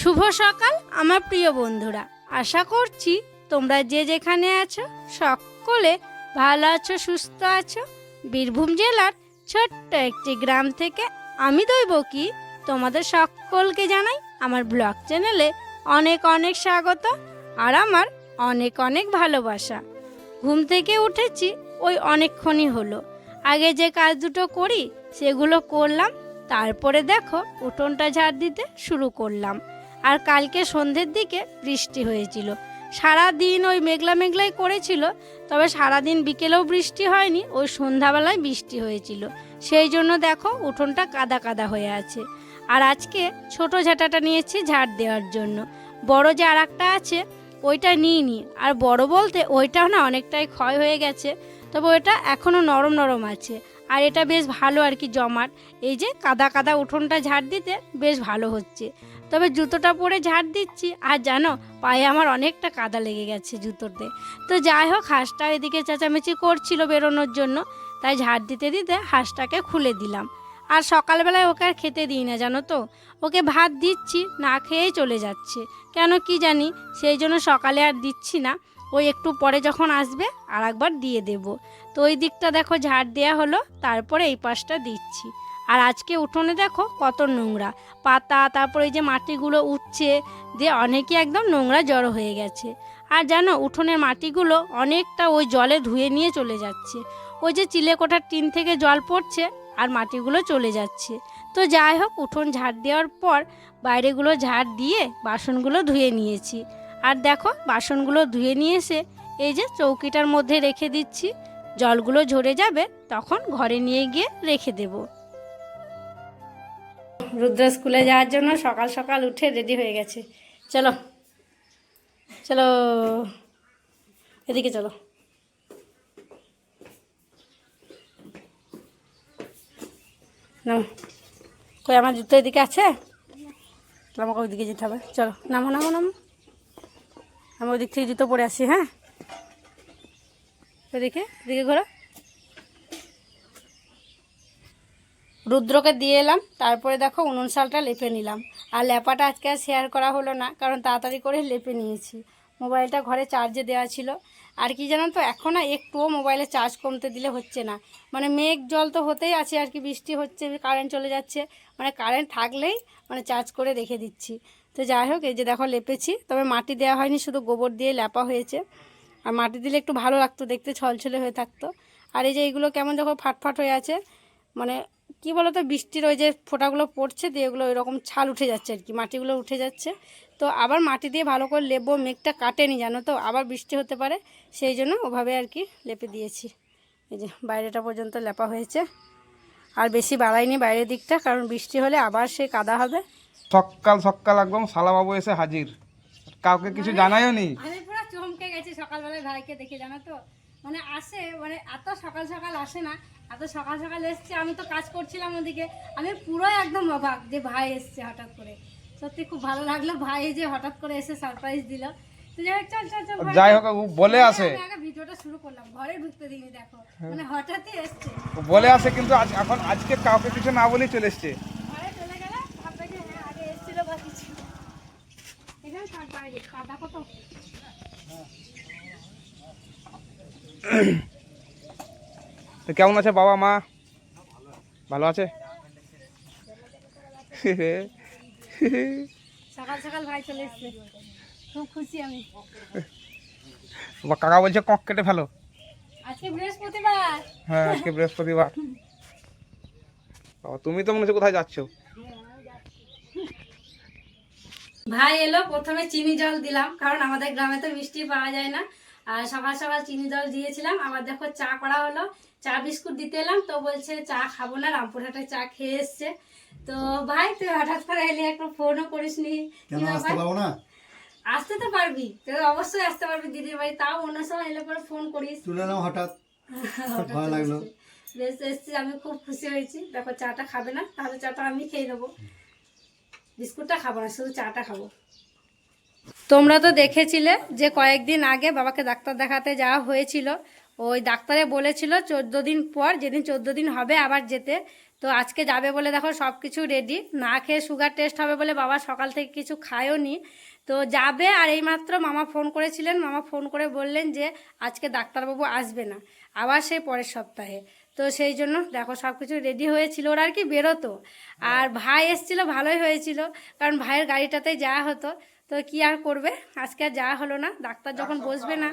শুভ সকাল, আমার প্রিয় বন্ধুরা। আশা করছি তোমরা যে যেখানে আছো, সকলে ভালো আছো, সুস্থ আছো। বীরভূম জেলার ছোট্ট একটি গ্রাম থেকে আমি দইব কি তোমাদের সকলকে জানাই আমার ব্লগ চ্যানেলে অনেক অনেক স্বাগত আর আমার অনেক অনেক ভালোবাসা। ঘুম থেকে উঠেছি, ওই অনেকক্ষণই হলো। আগে যে কাজ দুটো করি, সেগুলো করলাম। তারপরে দেখো, উঠোনটা ঝাড় দিতে শুরু করলাম। আর কালকে সন্ধ্যের দিকে বৃষ্টি হয়েছিল। সারা দিন ওই মেঘলা মেঘলাই করেছিল, তবে সারা দিন বিকেলেও বৃষ্টি হয়নি, ওই সন্ধ্যাবেলায় বৃষ্টি হয়েছিল। সেই জন্য দেখো উঠোনটা কাদা কাদা হয়ে আছে। আর আজকে ছোট ঝাঁটাটা নিয়েছি ঝাড় দেওয়ার জন্য। বড় যে আর একটা আছে, ওইটা নিইনি। আর বড় বলতে ওইটাও না অনেকটাই ক্ষয় হয়ে গেছে, তবে ওইটা এখনও নরম নরম আছে। আর এটা বেশ ভালো আর কি জমাট। এই যে কাদা কাদা উঠোনটা ঝাড় দিতে বেশ ভালো হচ্ছে। তবে জুতোটা পরে ঝাড় দিচ্ছি, আর জানো, পায়ে আমার অনেকটা কাদা লেগে গেছে জুতোতে। তো যাই হোক, হাঁসটা এদিকে চেঁচামেচি করছিল বেরোনোর জন্য, তাই ঝাড় দিতে দিতে হাঁসটাকে খুলে দিলাম। আর সকালবেলায় ওকে আর খেতে দিই না, জানো তো? ওকে ভাত দিচ্ছি, না খেয়েই চলে যাচ্ছে। কেন কি জানি, সেই জন্য সকালে আর দিচ্ছি না। ওই একটু পরে যখন আসবে আর একবার দিয়ে দেব। তো ওই দিকটা দেখো ঝাড় দেওয়া হলো, তারপরে এই পাশটা দিচ্ছি। আর আজকে উঠোনে দেখো কত নোংরা। পাতা, তারপরে এই যে মাটিগুলো উঠছে, দিয়ে অনেকে একদম নোংরা জড়ো হয়ে গেছে। আর জানো, উঠোনের মাটিগুলো অনেকটা ওই জলে ধুয়ে নিয়ে চলে যাচ্ছে। ওই যে চিলেকোঠার টিন থেকে জল পড়ছে আর মাটিগুলো চলে যাচ্ছে। তো যাই হোক, উঠোন ঝাড় দেওয়ার পর বাইরেগুলো ঝাড় দিয়ে বাসনগুলো ধুয়ে নিয়েছি। আর দেখো, বাসনগুলো ধুয়ে নিয়ে এসে এই যে চৌকিটার মধ্যে রেখে দিচ্ছি। জলগুলো ঝরে যাবে, তখন ঘরে নিয়ে গিয়ে রেখে দেব। রুদ্র স্কুলে যাওয়ার জন্য সকাল সকাল উঠে রেডি হয়ে গেছে। চলো চলো, এদিকে চলো। নাম। কই, আমার জুতো এদিকে আছে? আমাকে ওইদিকে যেতে হবে। চলো, নামো নামো নামো। আমি ওদিক দিক থেকে জুতো পরে আসি হ্যাঁ? এদিকে এদিকে ঘোরো। রুদ্রকে দিয়ে এলাম, তারপরে দেখো উনুন শালটা লেপে নিলাম। আর লেপাটা আজকে আর শেয়ার করা হলো না, কারণ তাড়াতাড়ি করে লেপে নিয়েছি। মোবাইলটা ঘরে চার্জে দেওয়া ছিল। আর কি জানো তো, এখন না একটুও মোবাইলে চার্জ কমতে দিলে হচ্ছে না। মানে মেঘ জল তো হতেই আছে আর কি, বৃষ্টি হচ্ছে কারেন্ট চলে যাচ্ছে। মানে কারেন্ট থাকলেই মানে চার্জ করে রেখে দিচ্ছি। তো যাই হোক, এই যে দেখো লেপেছি। তবে মাটি দেওয়া হয়নি, শুধু গোবর দিয়ে লেপা হয়েছে। আর মাটি দিলে একটু ভালো লাগতো, দেখতে ছলছলে হয়ে থাকতো। আর এই যে এইগুলো কেমন যখন ফাটফাট হয়ে আছে। মানে কি বলো তো বৃষ্টির ওই যে ফোঁটাগুলো পড়ছে দিয়ে এগুলো এরকম ছাল উঠে যাচ্ছে আর কি, মাটিগুলো উঠে যাচ্ছে। তো আবার মাটি দিয়ে ভালো করে লেপবো, মেঘটা কাটেনি, জানো তো? আবার বৃষ্টি হতে পারে, সেই জন্য ওভাবে আর কি লেপে দিয়েছি। এই যে বাইরেটা পর্যন্ত লেপা হয়েছে। আর বেশি বাড়াইনি বাইরের দিকটা, কারণ বৃষ্টি হলে আবার সে কাদা হবে। সকাল সকাল একদম শালাবাবু এসে হাজির। কাউকে কিছু জানাইও নি? আমি পুরো চমকে গেছি সকালবেলায় ভাইকে দেখে জানো তো? মানে আসে মানে এত সকাল সকাল আসে না এত সকাল সকাল এসছে আমি তো কাজ করছিলাম ওদিকে। আমি পুরোই একদম অবাক যে ভাই এসছে হঠাৎ করে। সত্যি খুব ভালো লাগল ভাই যে হঠাৎ করে এসে সারপ্রাইজ দিল। যাই হোক চল চল চল যাই হোক ও বলে আসে। আগে ভিডিওটা শুরু করলাম ঘরে ঢুকতে দিইনি দেখো। মানে হঠাৎই এসছে। বলে আসে কিন্তু এখন আজকে কাউকে কিছু না বলেই চলে এসছে ঘরে চলে গেলে ভাববে যে হ্যাঁ আগে এসেছিল বা কিছু এখানে থাক বাইরে কাদা কত তো কেমন আছে বাবা মা? ভালো আছে? সকাল সকাল ভাই চলে এসছে। খুব খুশি আমি। কাকা বলছে কক কেটে ফেলো। আজকে বৃহস্পতিবার। হ্যাঁ আজকে বৃহস্পতিবার। বাবা তুমি তো মনে হচ্ছে কোথায় যাচ্ছ? ভাই এলো প্রথমে চিনি জল দিলাম কারণ আমাদের গ্রামে তো মিষ্টি পাওয়া যায় না। আর সকাল সকাল চিনি জল দিয়েছিলাম আবার দেখো চা করা হলো। চা বিস্কুট দিতে এলাম তো বলছে চা খাব না রামপুরহাটে চা খেয়ে এসছে। তো ভাই তুই হঠাৎ করে এলি একটু ফোনও করিসনি কি কেন আসতে ব্যাপার? পারব না? আসতে তো পারবি তুই অবশ্যই আসতে পারবি দিদির বাড়ি তাও অন্য সময় এলে পরে ফোন করিস। তুলে নাও হঠাৎ। ভালো লাগল। বেশ এসছি আমি খুব খুশি হয়েছি। দেখো চাটা খাবে না তাহলে চাটা আমি খেয়ে নেব। বিস্কুটটা খাব না, শুধু চাটা খাব। তোমরা তো দেখেছিলে যে কয়েকদিন আগে বাবাকে ডাক্তার দেখাতে যাওয়া হয়েছিল। ওই ডাক্তারে বলেছিল চোদ্দ দিন পর, যেদিন চোদ্দ দিন হবে আবার যেতে। তো আজকে যাবে বলে দেখো সব কিছু রেডি না খেয়ে সুগার টেস্ট হবে বলে বাবা সকাল থেকে কিছু খায়ও নি তো যাবে আর এইমাত্র মামা ফোন করেছিলেন। মামা ফোন করে বললেন যে আজকে ডাক্তারবাবু আসবে না। আবার সেই পরের সপ্তাহে। তো সেই জন্য দেখো সব কিছু রেডি হয়েছিল। ওরা আর কি বেরোতো। আর ভাই এসছিল ভালোই হয়েছিল। কারণ ভাইয়ের গাড়িটাতেই যাওয়া হতো। তো কি আর করবে? আজকে আর যাওয়া হলো না। ডাক্তার যখন বসবে না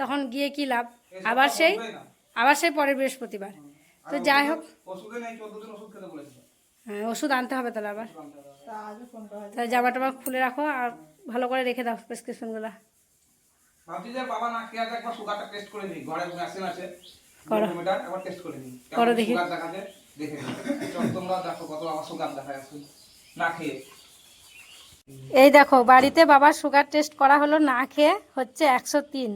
তখন গিয়ে কি লাভ? আবার সেই আবার সেই পরের বৃহস্পতিবার। তো যাই হোক। হ্যাঁ, ওষুধ আনতে হবে তাহলে আবার। তাহলে জামা টামা খুলে রাখো আর ভালো করে রেখে দাও প্রেসক্রিপশনগুলো ভাবছি যে বাবা না খেয়ে একবার সুগারটা টেস্ট করে নিই। ঘরে মেশিন আছে করো। একবার টেস্ট করে নিই করো দেখি। দেখে তোমরা দেখো কত আমার সুগার দেখা যাচ্ছে না খেয়ে। এই দেখো বাড়িতে বাবার সুগার টেস্ট করা হলো না খেয়ে হচ্ছে একশো তিন।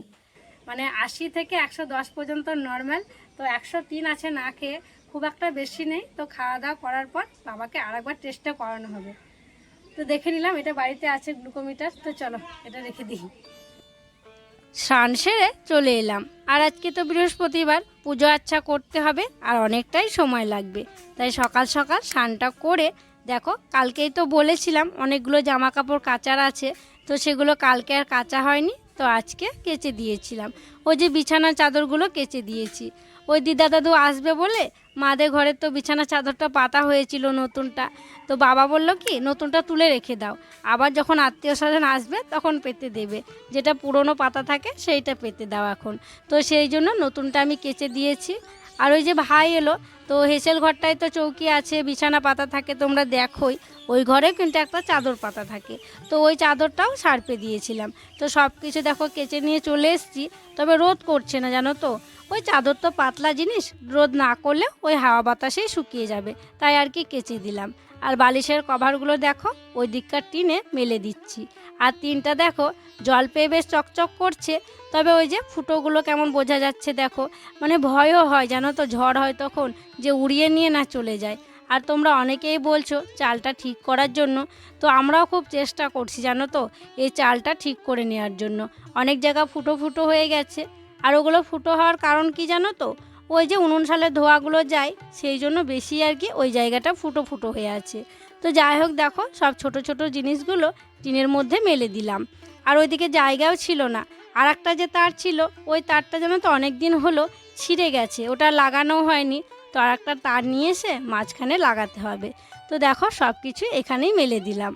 মানে আশি থেকে একশো দশ পর্যন্ত নর্মাল তো একশো তিন আছে না খেয়ে খুব একটা বেশি নেই। তো খাওয়া দাওয়া করার পর বাবাকে আরেকবার টেস্টটা করানো হবে। তো দেখে নিলাম এটা বাড়িতে আছে গ্লুকোমিটার তো চলো এটা রেখে দিই। স্নান সেরে চলে এলাম। আর আজকে তো বৃহস্পতিবার, পুজো আচ্ছা করতে হবে আর অনেকটাই সময় লাগবে। তাই সকাল সকাল স্নানটা করে, দেখো, কালকেই তো বলেছিলাম অনেকগুলো জামা কাপড় কাচার আছে, তো সেগুলো কালকে আর কাচা হয়নি, তো আজকে কেচে দিয়েছিলাম। ওই যে বিছানা চাদরগুলো কেচে দিয়েছি। ওই দিদা দাদু আসবে বলে মাদের ঘরের তো বিছানা চাদরটা পাতা হয়েছিল নতুনটা। তো বাবা বলল কি, নতুনটা তুলে রেখে দাও। আবার যখন আত্মীয় স্বজন আসবে তখন পেতে দেবে। যেটা পুরনো পাতা থাকে সেইটা পেতে দাও এখন। তো সেই জন্য নতুনটা আমি কেচে দিয়েছি। আর ওই যে ভাই এলো, তো হেসেল ঘরটায় তো চৌকি আছে, বিছানা পাতা থাকে, তোমরা দেখোই। ওই ঘরে কিন্তু একটা চাদর পাতা থাকে। তো ওই চাদরটাও সারপে দিয়েছিলাম। তো সব কিছু দেখো কেচে নিয়ে চলে এসেছি, তবে রোদ করছে না, জানো তো? ওই চাদর তো পাতলা জিনিস, রোদ না করলে ওই হাওয়া বাতাসেই শুকিয়ে যাবে, তাই আর কি কেচে দিলাম। আর বালিশের কভারগুলো দেখো, ওই দিককার টিনে মেলে দিচ্ছি। আর তিনটা দেখো, জল পেয়ে বেশ চকচক করছে, তবে ওই যে ফুটোগুলো কেমন বোঝা যাচ্ছে দেখো মানে ভয়ও হয়, জানো তো, ঝড় হয় তখন যে উড়িয়ে নিয়ে না চলে যায়। আর তোমরা অনেকেই বলছো চালটা ঠিক করার জন্য, তো আমরাও খুব চেষ্টা করছি, জানো তো, এই চালটা ঠিক করে নেওয়ার জন্য। অনেক জায়গা ফুটো ফুটো হয়ে গেছে, আর ওগুলো ফুটো হওয়ার কারণ কি জানো তো, ওই যে উনুন সালের ধোয়াগুলো যায়, সেই জন্য বেশি আর কি ওই জায়গাটা ফুটো ফুটো হয়ে আছে। তো যাই হোক দেখো, সব ছোট ছোট জিনিসগুলো টিনের মধ্যে মেলে দিলাম। আর ওইদিকে জায়গাও ছিল না। আর একটা যে তার ছিল, ওই তারটা যেন তো অনেক দিন হলো ছিঁড়ে গেছে। ওটা লাগানো হয়নি। তো আর একটা তার নিয়ে এসে মাঝখানে লাগাতে হবে। তো দেখো সব কিছু এখানেই মেলে দিলাম।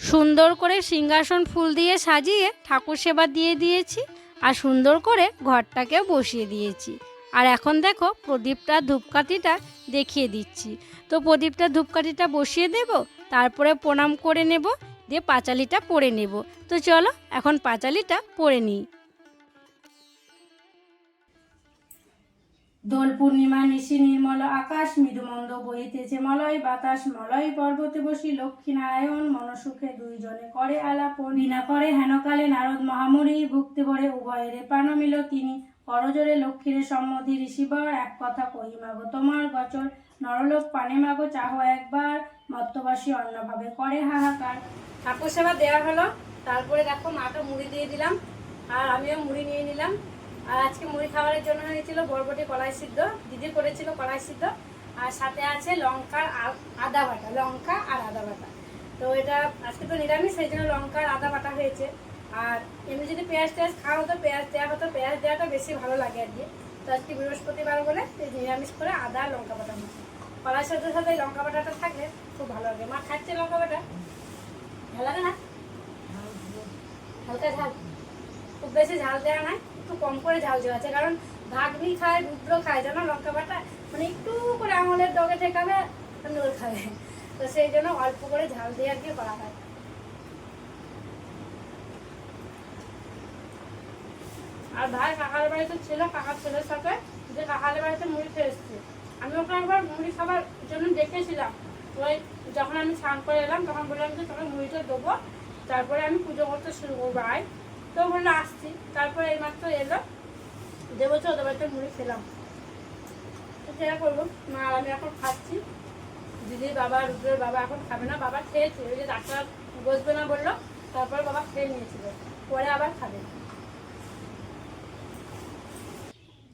সুন্দর করে সিংহাসন ফুল দিয়ে সাজিয়ে ঠাকুর সেবা দিয়ে দিয়েছি আর সুন্দর করে ঘরটাকেও বসিয়ে দিয়েছি। আর এখন দেখো প্রদীপটা ধূপকাঠিটা দেখিয়ে দিচ্ছি। তো প্রদীপটা ধূপকাঠিটা বসিয়ে দেব? তারপরে প্রণাম করে নেব, দিয়ে পাঁচালিটা পরে নেব। তো চলো, এখন পাঁচালিটা পরে নিই। দোল পূর্ণিমা নিশি নির্মল, আকাশ মৃদুমন্দ বহিতেছে মলয়, বাতাস মলয়, পর্বতে বসি লক্ষ্মী নারায়ণ মনসুখে দুইজনে করে আলাপন। বিনা করে হেনকালে নারদ মহামুরি ভুক্তি ভরে উভয়ের প্রাণ মিল তিনি। করজোরে লক্ষ্মীর সম্মতি, ঋষিবর, এক কথা কহি মাগো তোমার গচর। নরলোক পানে মাগো চাহ একবার মত্তবাসী অন্যভাবে করে হাহাকার। ঠাকুর সেবা দেওয়া হলো, তারপরে দেখো মাকে মুড়ি দিয়ে দিলাম, আর আমিও মুড়ি নিয়ে নিলাম। আর আজকে মুড়ি খাবারের জন্য হয়েছিল বরবটি কলাই সিদ্ধ, দিদি করেছিল কলাই সিদ্ধ, আর সাথে আছে লঙ্কার আদা বাটা, লঙ্কা আর আদা বাটা। তো এটা আজকে তো নিরামিষ, সেই জন্য লঙ্কার আদা বাটা হয়েছে। আর এমনি যদি পেঁয়াজ টেয়াজ খাওয়া হতো, পেঁয়াজ দেওয়া হতো, পেঁয়াজ দেওয়াটা বেশি ভালো লাগে আর কি। তো আজকে বৃহস্পতিবার বলে নিরামিষ করে আদা লঙ্কা বাটা হয়েছে সাথে সাথে লঙ্কা বাটাটা থাকলে খুব ভালো লাগে। মা, খাচ্ছে লঙ্কা বাটা? ভালো লাগে না? হালকা ঝাল। খুব বেশি ঝাল দেওয়া নাই একটু কম করে ঝাল দেওয়া আছে। কারণ ভাগনি খায়, রুদ্র খায়, জানো? লঙ্কা বাটা মানে একটু করে আঙুলের ডগে ঠেকাবে নোল খাবে। তো সেই জন্য অল্প করে ঝাল দিয়ে আর কি করা হয়। আর ভাই, কাকার বাড়িতে ছিল কাকার ছেলের সাথে। যে কাকার বাড়িতে মুড়ি খেয়ে এসছে। আমি ওকে একবার মুড়ি খাবার জন্য দেখেছিলাম। ওই যখন আমি স্নান করে এলাম, তখন বললাম যে, তোকে মুড়িটা দেবো। তারপরে আমি পুজো করতে শুরু করব, আয়। তো বলল, আসছি। তারপরে এইমাত্র এলো। দেবো তো বাড়িতে মুড়ি খেলাম। তো সেটা করব। মা, আমি এখন খাচ্ছি। দিদির বাবা, রুদ্রের বাবা এখন খাবে না। বাবা খেয়েছে। ওই যে ডাক্তার বসবে না বলল। তারপরে বাবা খেয়ে নিয়েছিল। পরে আবার খাবে।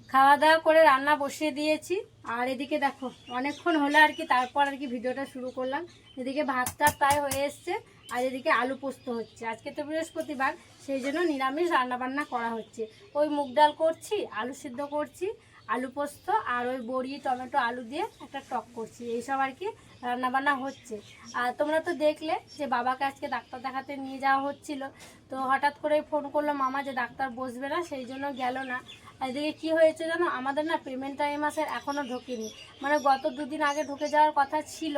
খাওয়া দাওয়া করে রান্না বসিয়ে দিয়েছি। আর এদিকে দেখো, অনেকক্ষণ হলো আর কি, তারপর আর কি ভিডিওটা শুরু করলাম। এদিকে ভাতটা প্রায় হয়ে এসছে, আর এদিকে আলু পোস্ত হচ্ছে। আজকে তো বৃহস্পতিবার, সেই জন্য নিরামিষ রান্নাবান্না করা হচ্ছে। ওই মুগ ডাল করছি, আলু সিদ্ধ করছি, আলু পোস্ত, আর ওই বড়ি, টমেটো, আলু দিয়ে একটা টক করছি। এইসব আর কি রান্নাবান্না হচ্ছে। আর তোমরা তো দেখলে যে বাবাকে আজকে ডাক্তার দেখাতে নিয়ে যাওয়া হচ্ছিল। তো হঠাৎ করে ফোন করল মামা যে ডাক্তার বসবে না, সেই জন্য গেল না। এদিকে কী হয়েছে জানো? আমাদের না পেমেন্টটা এই মাসের এখনও ঢোকেনি। মানে গত দুদিন আগে ঢুকে যাওয়ার কথা ছিল।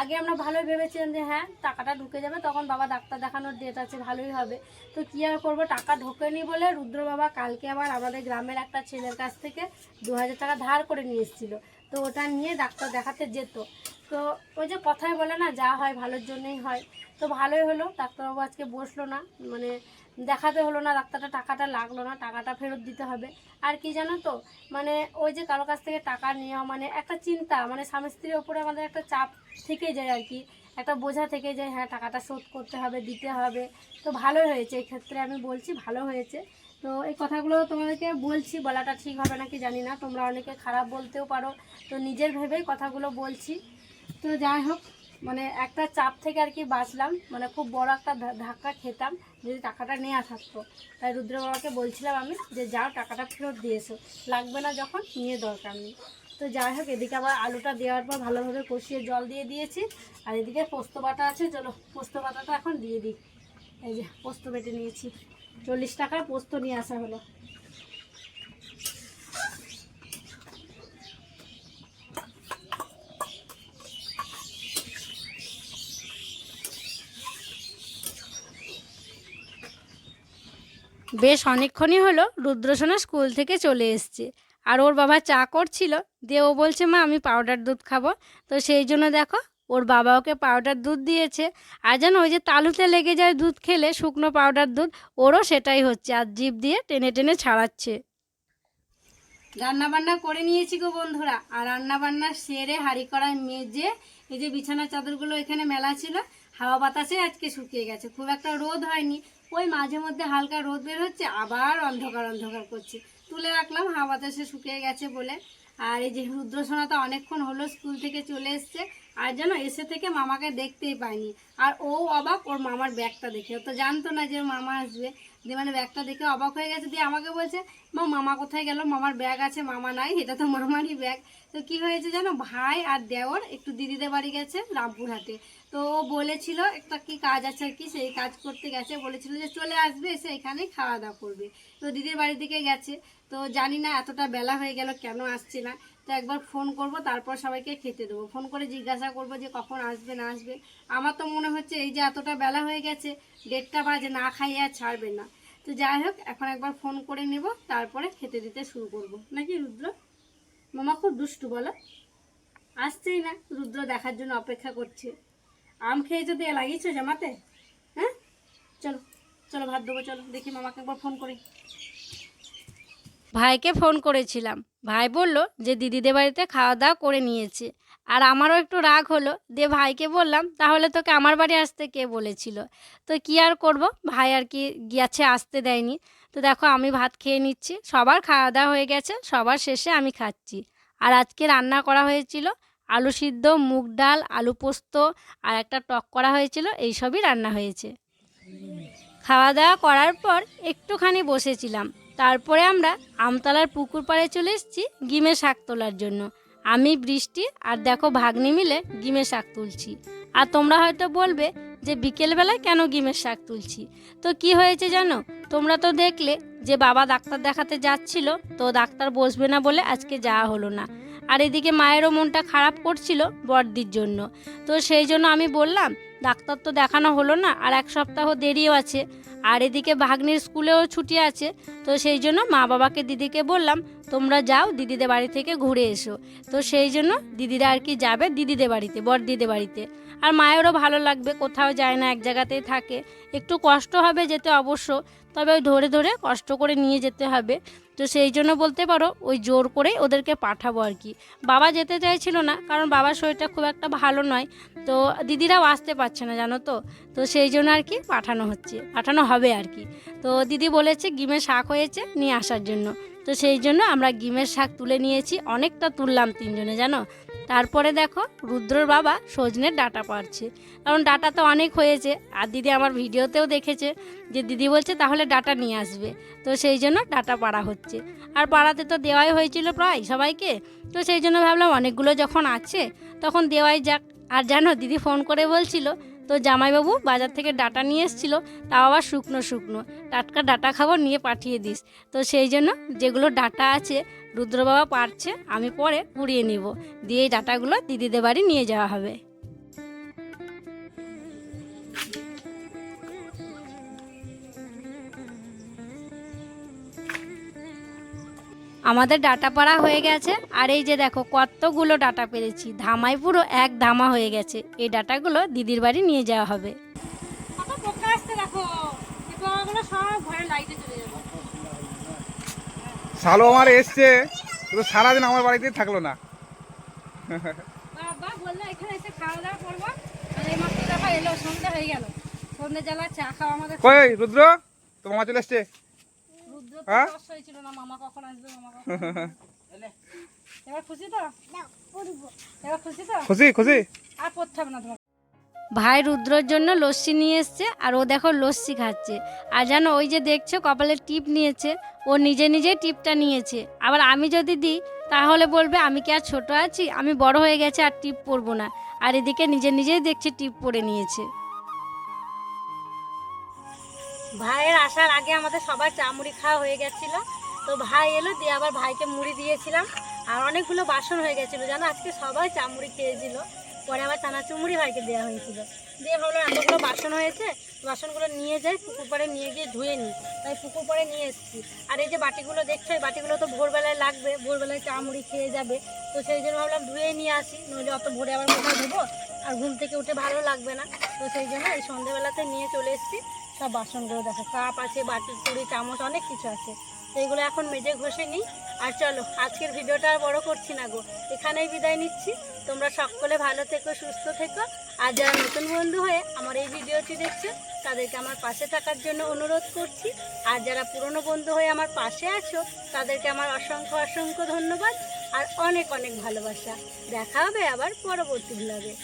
আগে আমরা ভালোই ভেবেছিলাম যে হ্যাঁ টাকাটা ঢুকে যাবে। তখন বাবা ডাক্তার দেখানোর ডেট আছে, ভালোই হবে। তো কী আর করব? টাকা ঢোকেনি বলে রুদ্র বাবা কালকে আবার আমাদের গ্রামের একটা ছেলের কাছ থেকে দু হাজার টাকা ধার করে নিয়ে এসেছিল। তো ওটা নিয়ে ডাক্তার দেখাতে যেত। তো ওই যে কথায় বলে না, যা হয় ভালোর জন্যই হয়। তো ভালোই হলো। ডাক্তারবাবু আজকে বসল না। মানে দেখাতে হলো না, ডাক্তারটা টাকাটা লাগল না, টাকাটা ফেরত দিতে হবে। আর কি জানো তো মানে ওই যে কারও কাছ থেকে টাকা নেওয়া মানে একটা চিন্তা মানে স্বামী স্ত্রীর ওপরে আমাদের একটা চাপ থেকে যায় আর কি। একটা বোঝা থেকে যায় হ্যাঁ টাকাটা শোধ করতে হবে, দিতে হবে। তো ভালোই হয়েছে ক্ষেত্রে আমি বলছি ভালো হয়েছে। তো এই কথাগুলো তোমাদেরকে বলছি, বলাটা ঠিক হবে নাকি জানি না, তোমরা অনেকে খারাপ বলতেও পারো। তো নিজের ভেবেই কথাগুলো বলছি। তো যাই হোক মানে একটা চাপ থেকে আর কি বাঁচলাম। মানে খুব বড় একটা ধাক্কা খেতাম, যদি টাকাটা নেওয়া থাকতো। তাই রুদ্র বাবাকে বলছিলাম আমি যে, যাও, টাকাটা ফেরত দিয়েছ লাগবে না যখন, নিয়ে দরকার নেই। তো যাই হোক, এদিকে আবার আলুটা দেওয়ার পর ভালোভাবে কষিয়ে জল দিয়ে দিয়েছি। আর এদিকে পোস্ত বাটা আছে, চলো পোস্ত বাটাটা এখন দিয়ে দিই। এই যে, পোস্ত বেটে নিয়েছি। চল্লিশ টাকার পোস্ত নিয়ে আসা হলো। বেশ অনেকক্ষণই হলো রুদ্রসোনা স্কুল থেকে চলে এসছে। আর ওর বাবা চা করছিল, দিয়ে ও বলছে, মা, আমি পাউডার দুধ খাব। তো সেই জন্য দেখো, ওর বাবা ওকে পাউডার দুধ দিয়েছে। আর যেন ওই যে তালুতে লেগে যায় দুধ খেলে শুকনো পাউডার দুধ, ওরও সেটাই হচ্ছে, আর জিভ দিয়ে টেনে টেনে ছাড়াচ্ছে। রান্না বান্না করে নিয়েছি গো বন্ধুরা। আর রান্না বান্না সেরে হাঁড়ি কড়াই মেজে এই যে বিছানা চাদরগুলো এখানে মেলা ছিল, হাওয়া বাতাসে আজকে শুকিয়ে গেছে। খুব একটা রোদ হয়নি ওই মাঝে মধ্যে হালকা রোদ বের হচ্ছে, আবার অন্ধকার অন্ধকার করছে। তুলে রাখলাম, হাওয়া বাতাসে শুকিয়ে গেছে বলে। আর এই যে রুদ্রসোনাটা অনেকক্ষণ হলো স্কুল থেকে চলে এসছে আর যেন এসে থেকে মামাকে দেখতেই পায়নি আর ও অবাক, ওর মামার ব্যাগটা দেখে। ও তো জানতো না যে মামা আসবে। দিয়ে মানে ব্যাগটা দেখে অবাক হয়ে গেছে। দিয়ে আমাকে বলছে, মা, মামা কোথায় গেল? মামার ব্যাগ আছে, মামা নাই। এটা তো মামারই ব্যাগ। তো কি হয়েছে জানো? ভাই আর দেওর একটু দিদিদের বাড়ি গেছে রামপুরহাটে। তো ও বলেছিল, একটা কি কাজ আছে আর কি? সেই কাজ করতে গেছে। বলেছিল যে, চলে আসবে, এসে এখানে খাওয়া দাওয়া করবে। তো দিদির বাড়ি দিকে গেছে। তো জানি না এতটা বেলা হয়ে গেল, কেন আসছে না। তো একবার ফোন করব, তারপর সবাইকে খেতে দেবো। ফোন করে জিজ্ঞাসা করব যে কখন আসবে, না আসবে। আমার তো মনে হচ্ছে এই যে এতটা বেলা হয়ে গেছে, দেড়টা বাজে, না খাইয়ে আর ছাড়বে না। তো যাই হোক, এখন একবার ফোন করে নেব, তারপরে খেতে দিতে শুরু করব। নাকি রুদ্র? মামা খুব দুষ্টু, বলো। আসছেই না, রুদ্র দেখার জন্য অপেক্ষা করছে। আম খেয়েছো দিয়ে লাগিয়েছো জামাতে? হ্যাঁ? চলো চলো ভাত দেবো, চলো। দেখি মামাকে একবার ফোন করি। ভাইকে ফোন করেছিলাম। ভাই বলল যে দিদিদের বাড়িতে খাওয়া দাওয়া করে নিয়েছে। আর আমারও একটু রাগ হলো দিয়ে ভাইকে বললাম, তাহলে তোকে আমার বাড়ি আসতে কে বলেছিল? তো কি আর করব? ভাই আর কি গিয়েছে আসতে দেয়নি। তো দেখো আমি ভাত খেয়ে নিচ্ছি, সবার খাওয়া দাওয়া হয়ে গেছে, সবার শেষে আমি খাচ্ছি। আর আজকে রান্না করা হয়েছিল আলু সিদ্ধ, মুগ ডাল, আলু পোস্ত আর একটা টক করা হয়েছিল এইসবই রান্না হয়েছে। খাওয়া দাওয়া করার পর একটুখানি বসেছিলাম। তারপরে আমরা আমতলার পুকুর পাড়ে চলে এসেছি গিমে শাক তোলার জন্য। আমি, বৃষ্টি আর দেখো ভাগ্নি মিলে গিমের শাক তুলছি। আর তোমরা হয়তো বলবে যে বিকেলবেলায় কেন গিমের শাক তুলছি? তো কি হয়েছে জানো? তোমরা তো দেখলে যে বাবা ডাক্তার দেখাতে যাচ্ছিল, তো ডাক্তার বসবে না বলে আজকে যাওয়া হলো না। আর এদিকে মায়েরও মনটা খারাপ করছিল বর্দির জন্য। তো সেই জন্য আমি বললাম ডাক্তার তো দেখানো হলো না, আর এক সপ্তাহ দেরিও আছে। আর এদিকে ভাগ্নির স্কুলেও ছুটি আছে, তো সেই জন্য মা বাবাকে দিদিকে বললাম, তোমরা যাও দিদিদের বাড়ি থেকে ঘুরে এসো। তো সেই জন্য দিদিরা আর কি যাবে দিদিদের বাড়িতে, বর দিদিদের বাড়িতে। আর মায়েরও ভালো লাগবে, কোথাও যায় না, এক জায়গাতেই থাকে। একটু কষ্ট হবে যেতে অবশ্য, তবে ধরে ধরে কষ্ট করে নিয়ে যেতে হবে। তো সেই জন্য বলতে পারো, ওই জোর করে ওদেরকে পাঠাবো আর কি। বাবা যেতে চাইছিল না, কারণ বাবার শরীরটা খুব একটা ভালো নয়। তো দিদিরাও আসতে পারছে না, জানো তো? তো সেই জন্য আর কি পাঠানো হচ্ছে, পাঠানো হবে আর কি। তো দিদি বলেছে গিমে শাক হয়েছে নিয়ে আসার জন্য। তো সেই জন্য আমরা গিমের শাক তুলে নিয়েছি, অনেকটা তুললাম তিনজনে, জানো? তারপরে দেখো, রুদ্রর বাবা সজনের ডাটা পারছে কারণ ডাটা তো অনেক হয়েছে, আর দিদি আমার ভিডিওতেও দেখেছে যে দিদি বলছে তাহলে ডাটা নিয়ে আসবে। তো সেই জন্য ডাটা পাড়া হচ্ছে। আর পাড়াতে তো দেওয়াই হয়েছিল প্রায় সবাইকে। তো সেই জন্য ভাবলাম অনেকগুলো যখন আছে, তখন দেওয়াই যাক। আর জানো, দিদি ফোন করে বলছিল তো জামাইবাবু বাজার থেকে ডাটা নিয়ে এসেছিল, তাও আবার শুকনো শুকনো। টাটকা ডাটা খাব, নিয়ে পাঠিয়ে দিস। তো সেই জন্য যেগুলো ডাটা আছে, রুদ্রবাবা পারছে, আমি পরে পুড়িয়ে নিব। দিয়ে এই ডাটাগুলো দিদিদের বাড়ি নিয়ে যাওয়া হবে। আমাদের ডাটা পাড়া হয়ে গেছে। আর এই যে দেখো কতগুলো ডাটা পেরেছি। ধামাই পুরো এক ধামা হয়ে গেছে। এই ডাটাগুলো দিদির বাড়ি নিয়ে যাওয়া হবে। শালো আমার এসছে। কিন্তু সারাদিন আমার বাড়িতেই থাকল না। বাবা বলল এখানে এসে খাওয়া দাওয়া করব। আর এই মাত্র দেখো এলো সন্ধ্যা হয়ে গেল। সন্ধ্যে জ্বালা চা খাওয়া আমাদের কই রুদ্র? তো মামা চলে এসছে? হ্যাঁ? কষ্ট না মামা কখন আসবে মামা কখন এবার খুশি তো? এবার খুশি তো? খুশি খুশি। আর পড়তে হবে না তোমার ভাই রুদ্রর জন্য লস্যি নিয়ে এসছে আর ও দেখো লস্যি খাচ্ছে। আর জানো ওই যে দেখছ কপালে টিপ নিয়েছে ও নিজে নিজে টিপটা নিয়েছে। আবার আমি যদি দিই তাহলে বলবে আমি কি আর ছোট আছি? আমি বড় হয়ে গেছে আর টিপ পরবো না। আর এদিকে নিজে নিজেই দেখছে টিপ পরে নিয়েছে। ভাইয়ের আসার আগে আমাদের সবার চা মুড়ি খাওয়া হয়ে গেছিল। তো ভাই এলো, দিয়ে আবার ভাইকে মুড়ি দিয়েছিলাম। আর অনেকগুলো বাসন হয়ে গেছিল, জানো? আজকে সবাই চা মুড়ি খেয়েছিল পরে আবার চানাচুর মুড়ি ভাইকে দেওয়া হয়েছিল। দিয়ে ভাবলাম, এতগুলো বাসন হয়েছে, বাসনগুলো নিয়ে যাই পুকুর পাড়ে নিয়ে গিয়ে ধুয়ে নিই। তাই পুকুর পাড়ে নিয়ে এসেছি। আর এই যে বাটিগুলো দেখছ, এই বাটিগুলো তো ভোরবেলায় লাগবে, ভোরবেলায় চা মুড়ি খেয়ে যাবে। তো সেই জন্য ভাবলাম ধুয়ে নিয়ে আসি, নইলে অত ভোরে আবার কোথাও ধুবো, আর ঘুম থেকে উঠে ভালো লাগবে না। তো সেই জন্য এই সন্ধ্যেবেলাতে নিয়ে চলে এসেছি। সব বাসনগুলো দেখো, কাপ আছে, বাটি কুড়ি চামচ, অনেক কিছু আছে। এইগুলো এখন মেজে ঘষে নিই। আর চলো, আজকের ভিডিওটা আর বড় করছি না গো। এখানেই বিদায় নিচ্ছি। তোমরা সকলে ভালো থেকো, সুস্থ থেকো। আর যারা নতুন বন্ধু হয়ে আমার এই ভিডিওটি দেখছ, তাদেরকে আমার পাশে থাকার জন্য অনুরোধ করছি। আর যারা পুরনো বন্ধু হয়ে আমার পাশে আছো, তাদেরকে আমার অসংখ্য অসংখ্য ধন্যবাদ। আর অনেক অনেক ভালোবাসা। দেখা হবে আবার পরবর্তী ব্লগে